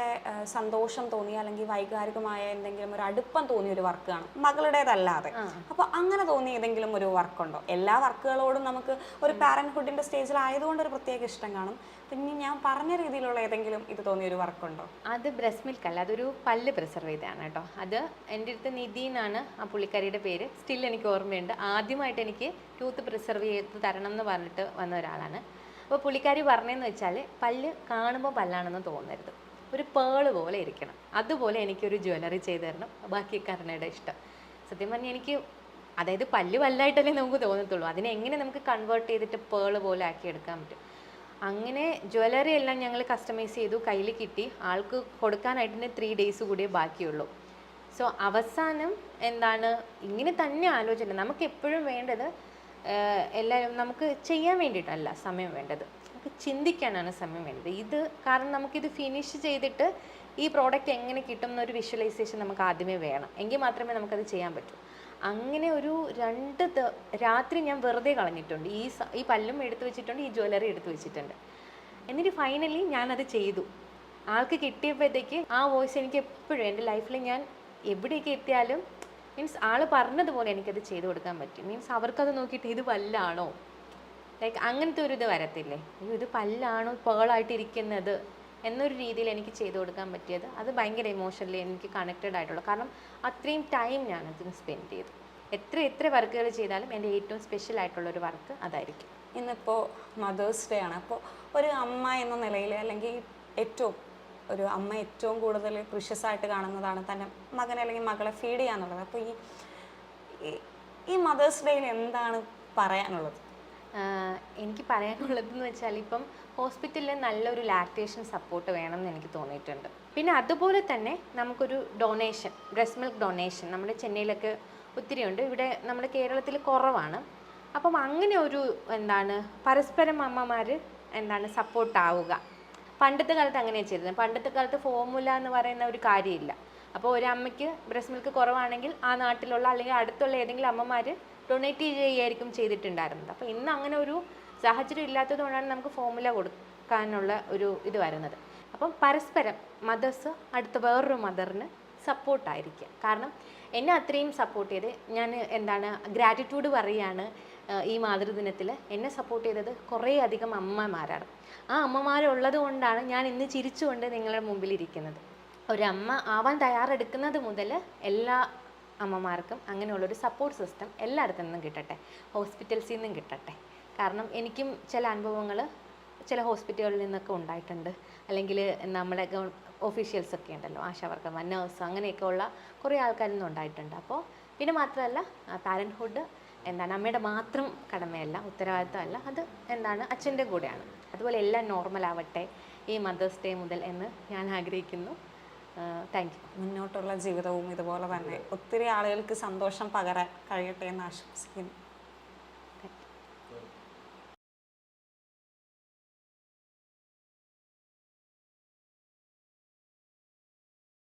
സന്തോഷം തോന്നി അല്ലെങ്കിൽ വൈകാരികമായ എന്തെങ്കിലും ഒരു അടുപ്പം തോന്നിയ ഒരു വർക്കാണ് മകളുടേതല്ലാതെ. അപ്പോൾ അങ്ങനെ തോന്നിയ ഏതെങ്കിലും ഒരു വർക്കുണ്ടോ എല്ലാ വർക്കുകളോടും നമുക്ക് ഒരു പാരൻഹുഡിന്റെ സ്റ്റേജിലായതുകൊണ്ട് ഒരു പ്രത്യേക ഇഷ്ടം കാണും. പിന്നെ ഞാൻ പറഞ്ഞ രീതിയിലുള്ള ഏതെങ്കിലും ഇത് തോന്നിയ ഒരു വർക്കുണ്ടോ അത് ബ്രസ് മിൽക്ക് അല്ല. അതൊരു പല്ല് പ്രിസർവ് ചെയ്താണ് കേട്ടോ. അത് എന്റെ അടുത്ത് നിധി എന്നാണ് ആ പുള്ളിക്കാരിയുടെ പേര്. സ്റ്റിൽ എനിക്ക് ഓർമ്മയുണ്ട്. ആദ്യമായിട്ട് എനിക്ക് ടൂത്ത് പ്രിസർവ് ചെയ്ത് തരണം എന്ന് പറഞ്ഞിട്ട് വന്ന ഒരാളാണ്. അപ്പോൾ പുള്ളിക്കാരി പറഞ്ഞതെന്ന് വെച്ചാൽ പല്ല് കാണുമ്പോൾ പല്ലാണെന്ന് തോന്നരുത്. ഒരു പേൾ പോലെ ഇരിക്കണം. അതുപോലെ എനിക്കൊരു ജ്വല്ലറി ചെയ്ത് തരണം. ബാക്കി കരുണയുടെ ഇഷ്ടം. സത്യം പറഞ്ഞാൽ എനിക്ക് അതായത് പല്ല് പല്ലായിട്ടല്ലേ നമുക്ക് തോന്നത്തുള്ളൂ. അതിനെ എങ്ങനെ നമുക്ക് കൺവേർട്ട് ചെയ്തിട്ട് പേൾ പോലെ ആക്കി എടുക്കാൻ പറ്റും? അങ്ങനെ ജ്വല്ലറി എല്ലാം ഞങ്ങൾ കസ്റ്റമൈസ് ചെയ്തു. കയ്യിൽ കിട്ടി. ആൾക്ക് കൊടുക്കാനായിട്ട് ത്രീ ഡേയ്സ് കൂടിയേ ബാക്കിയുള്ളൂ. സോ അവസാനം എന്താണ്? ഇങ്ങനെ തന്നെ ആലോചന. നമുക്ക് എപ്പോഴും വേണ്ടത് എല്ലാവരും നമുക്ക് ചെയ്യാൻ വേണ്ടിയിട്ടല്ല സമയം വേണ്ടത്. നമുക്ക് ചിന്തിക്കാനാണ് സമയം വേണ്ടത്. ഇത് കാരണം നമുക്കിത് ഫിനിഷ് ചെയ്തിട്ട് ഈ പ്രോഡക്റ്റ് എങ്ങനെ കിട്ടും എന്നൊരു വിഷ്വലൈസേഷൻ നമുക്ക് ആദ്യമേ വേണം. എങ്കിൽ മാത്രമേ നമുക്കത് ചെയ്യാൻ പറ്റൂ. അങ്ങനെ ഒരു രണ്ട് രാത്രി ഞാൻ വെറുതെ കളഞ്ഞിട്ടുണ്ട്. ഈ ഈ പല്ലും എടുത്തു വെച്ചിട്ടുണ്ട് ഈ ജ്വല്ലറി എടുത്തു വെച്ചിട്ടുണ്ട്. എന്നിട്ട് ഫൈനലി ഞാനത് ചെയ്തു. ആൾക്ക് കിട്ടിയപ്പോഴത്തേക്ക് ആ വോയിസ് എനിക്ക് എപ്പോഴും എന്റെ ലൈഫിൽ ഞാൻ എവിടെയൊക്കെ എത്തിയാലും മീൻസ് ആൾ പറഞ്ഞതുപോലെ എനിക്കത് ചെയ്തു കൊടുക്കാൻ പറ്റും. മീൻസ് അവർക്കത് നോക്കിയിട്ട് ഇത് പല്ലാണോ? ലൈക്ക് അങ്ങനത്തെ ഒരു ഇത് വരത്തില്ലേ? അയ്യോ ഇത് പല്ലാണോ? പേളായിട്ടിരിക്കുന്നത് എന്നൊരു രീതിയിൽ എനിക്ക് ചെയ്തു കൊടുക്കാൻ പറ്റിയത്. അത് ഭയങ്കര ഇമോഷണലി എനിക്ക് കണക്റ്റഡ് ആയിട്ടുള്ള. കാരണം അത്രയും ടൈം ഞാൻ അതിന് സ്പെൻഡ് ചെയ്തു. എത്ര എത്ര വർക്കുകൾ ചെയ്താലും എന്റെ ഏറ്റവും സ്പെഷ്യൽ ആയിട്ടുള്ള ഒരു വർക്ക് അതായിരിക്കും. ഇന്നിപ്പോൾ മദേഴ്സ് ഡേ ആണ്. അപ്പോൾ ഒരു അമ്മ എന്ന നിലയിൽ അല്ലെങ്കിൽ ഏറ്റവും ഒരു അമ്മ ഏറ്റവും കൂടുതൽ ആയിട്ട് കാണുന്നതാണ് തന്റെ മകനെ അല്ലെങ്കിൽ മകളെ ഫീഡ് ചെയ്യാന്നുള്ളത്. അപ്പോൾ ഈ ഈ- മദേഴ്സ് ഡേയിൽ എന്താണ് പറയാനുള്ളത്? എനിക്ക് പറയാനുള്ളത് എന്ന് വെച്ചാൽ ഇപ്പം ഹോസ്പിറ്റലിൽ നല്ലൊരു ലാക്ടേഷൻ സപ്പോർട്ട് വേണമെന്ന് എനിക്ക് തോന്നിയിട്ടുണ്ട്. പിന്നെ അതുപോലെ തന്നെ നമുക്കൊരു ഡൊണേഷൻ ബ്രസ്റ്റ് മിൽക്ക് ഡൊണേഷൻ നമ്മുടെ ചെന്നൈയിലൊക്കെ ഒത്തിരി ഉണ്ട് ഇവിടെ നമ്മുടെ കേരളത്തിൽ കുറവാണ്. അപ്പം അങ്ങനെ ഒരു എന്താണ് പരസ്പരം അമ്മമാർ എന്താണ് സപ്പോർട്ട് ആവുക. പണ്ടത്തെ കാലത്ത് അങ്ങനെയാണ് ചെയ്തത്. പണ്ടത്തെ കാലത്ത് ഫോർമുല എന്ന് പറയുന്ന ഒരു കാര്യമില്ല. അപ്പോൾ ഒരു അമ്മയ്ക്ക് ബ്രസ്റ്റ് മിൽക്ക് കുറവാണെങ്കിൽ ആ നാട്ടിലുള്ള അല്ലെങ്കിൽ അടുത്തുള്ള ഏതെങ്കിലും അമ്മമാർ ഡൊണേറ്റ് ചെയ്യുകയായിരിക്കും ചെയ്തിട്ടുണ്ടായിരുന്നത്. അപ്പോൾ ഇന്ന് അങ്ങനെ ഒരു സാഹചര്യം ഇല്ലാത്തത് കൊണ്ടാണ് നമുക്ക് ഫോർമുല കൊടുക്കാനുള്ള ഒരു ഇത് വരുന്നത്. അപ്പം പരസ്പരം മദേഴ്സ് അടുത്ത വേറൊരു മദറിന് സപ്പോർട്ടായിരിക്കുക കാരണം എന്നെ അത്രയും സപ്പോർട്ട് ചെയ്ത് ഞാൻ എന്താണ് ഗ്രാറ്റിറ്റ്യൂഡ് പറയുകയാണ് ഈ മാതൃദിനത്തിൽ എന്നെ സപ്പോർട്ട് ചെയ്തത് കുറേ അധികം അമ്മമാരാണ്. ആ അമ്മമാരുള്ളത് കൊണ്ടാണ് ഞാൻ ഇന്ന് ചിരിച്ചുകൊണ്ട് നിങ്ങളുടെ മുമ്പിൽ ഇരിക്കുന്നത് ഒരമ്മ ആവാൻ തയ്യാറെടുക്കുന്നത് മുതൽ എല്ലാ അമ്മമാർക്കും അങ്ങനെയുള്ളൊരു സപ്പോർട്ട് സിസ്റ്റം എല്ലായിടത്തു നിന്നും കിട്ടട്ടെ. ഹോസ്പിറ്റൽസിൽ നിന്നും കിട്ടട്ടെ. കാരണം എനിക്കും ചില അനുഭവങ്ങൾ ചില ഹോസ്പിറ്റലുകളിൽ നിന്നൊക്കെ ഉണ്ടായിട്ടുണ്ട്. അല്ലെങ്കിൽ നമ്മുടെ ഒക്കെ ഉണ്ടല്ലോ ആശാ വർക്കർമാർ നേഴ്സ് അങ്ങനെയൊക്കെ ഉള്ള കുറേ ആൾക്കാരിൽ നിന്നുണ്ടായിട്ടുണ്ട് അപ്പോൾ പിന്നെ മാത്രമല്ല പാരൻഹുഡ് എന്താണ് അമ്മയുടെ മാത്രം കടമയല്ല ഉത്തരവാദിത്തമല്ല. അത് എന്താണ്? അച്ഛന്റെ കൂടെയാണ്. അതുപോലെ എല്ലാം നോർമൽ ആവട്ടെ ഈ മദേഴ്സ് ഡേ മുതൽ എന്ന് ഞാൻ ആഗ്രഹിക്കുന്നു. താങ്ക് യു മുന്നോട്ടുള്ള ജീവിതവും ഇതുപോലെ തന്നെ. ഒത്തിരി ആളുകൾക്ക് സന്തോഷം പകരാൻ കഴിയട്ടെ എന്ന് ആശംസിക്കുന്നു.